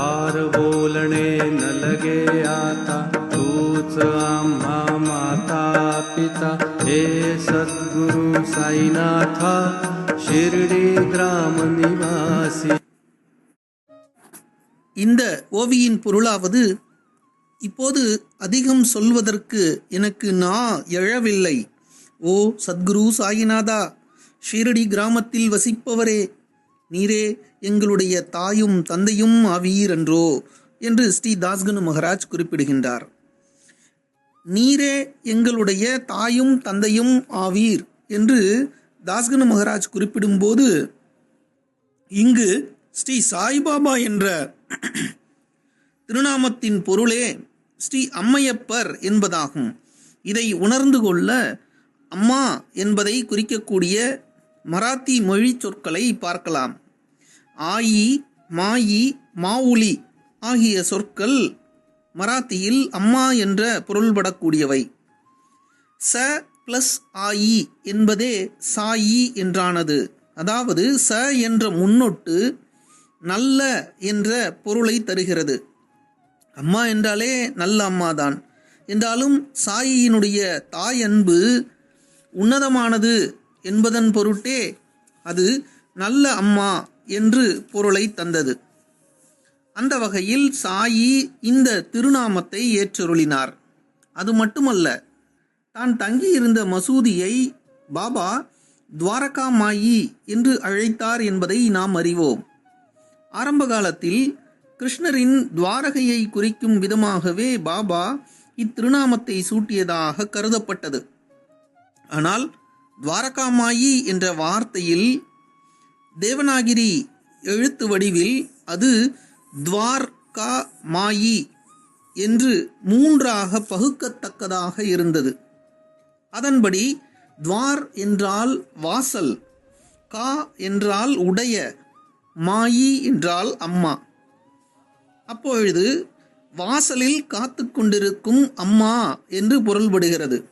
फार बोलणे न लगे आता तूच आम्हा माता पिता हे सद्गुरु साईनाथा शिर्डी ग्राम निवासी இந்த ஓவியின் பொருளாவது இப்போது அதிகம் சொல்வதற்கு எனக்கு நா எழவில்லை ஓ சத்குரு சாயிநாதா ஷீரடி கிராமத்தில் வசிப்பவரே நீரே எங்களுடைய தாயும் தந்தையும் ஆவீர் என்றோ என்று ஸ்ரீ தாஸ்கனு மகராஜ் குறிப்பிடுகின்றார். நீரே எங்களுடைய தாயும் தந்தையும் ஆவீர் என்று தாஸ்கனு மகராஜ் குறிப்பிடும்போது இங்கு ஸ்ரீ சாய்பாபா என்ற திருநாமத்தின் பொருளே ஸ்ரீ அம்மையப்பர் என்பதாகும். இதை உணர்ந்து கொள்ள அம்மா என்பதை குறிக்கக்கூடிய மராத்தி மொழி சொற்களை பார்க்கலாம். ஆயி மாயி மாவுலி ஆகிய சொற்கள் மராத்தியில் அம்மா என்ற பொருள்படக்கூடியவை. ச பிளஸ் ஆயி என்பதே சாயி என்றானது. அதாவது ச என்ற முன்னொட்டு நல்ல என்ற பொருளை தருகிறது. அம்மா என்றாலே நல்ல அம்மாதான். என்றாலும் சாயியினுடைய தாய் அன்பு உன்னதமானது என்பதன் பொருட்டே அது நல்ல அம்மா என்று பொருளை தந்தது. அந்த வகையில் சாயி இந்த திருநாமத்தை ஏற்றொருளினார். அது மட்டுமல்ல தான் தங்கியிருந்த மசூதியை பாபா துவாரகா மாயி என்று அழைத்தார் என்பதை நாம் அறிவோம். ஆரம்ப காலத்தில் கிருஷ்ணரின் துவாரகையை குறிக்கும் விதமாகவே பாபா இத்திருநாமத்தை சூட்டியதாக கருதப்பட்டது. ஆனால் துவாரகாமாயி என்ற வார்த்தையில் தேவநாகிரி எழுத்து வடிவில் அது துவார்கா மாயி என்று மூன்றாக பகுக்கத்தக்கதாக இருந்தது. அதன்படி துவார் என்றால் வாசல் கா என்றால் உடைய மாயி என்றால் அம்மா. அப்பொழுது வாசலில் காத்து கொண்டிருக்கும் அம்மா என்று பொருள்படுகிறது.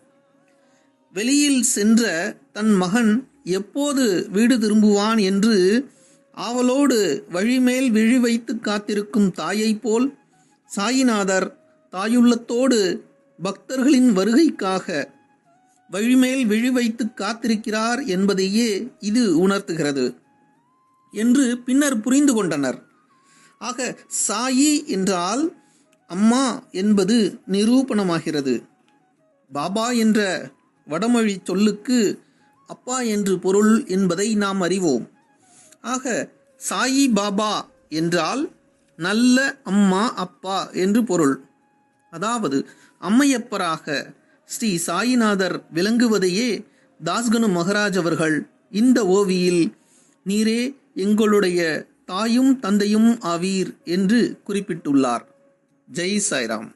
வெளியில் சென்ற தன் மகன் எப்போது வீடு திரும்புவான் என்று ஆவலோடு வழிமேல் விழி வைத்து காத்திருக்கும் தாயைப் போல் சாயிநாதர் தாயுள்ளத்தோடு பக்தர்களின் வருகைக்காக வழிமேல் விழி வைத்து காத்திருக்கிறார் என்பதையே இது உணர்த்துகிறது என்று பின்னர் புரிந்து கொண்டனர். ஆக சாயி என்றால் அம்மா என்பது நிரூபணமாகிறது. பாபா என்ற வடமொழி சொல்லுக்கு அப்பா என்று பொருள் என்பதை நாம் அறிவோம். ஆக சாயி பாபா என்றால் நல்ல அம்மா அப்பா என்று பொருள். அதாவது அம்மையப்பராக ஸ்ரீ சாயிநாதர் விளங்குவதையே தாஸ்கனு மகராஜ் அவர்கள் இந்த ஓவியில் நீரே எங்களுடைய தாயும் தந்தையும் ஆவீர் என்று குறிப்பிட்டுள்ளார். ஜெய் சாய்ராம்.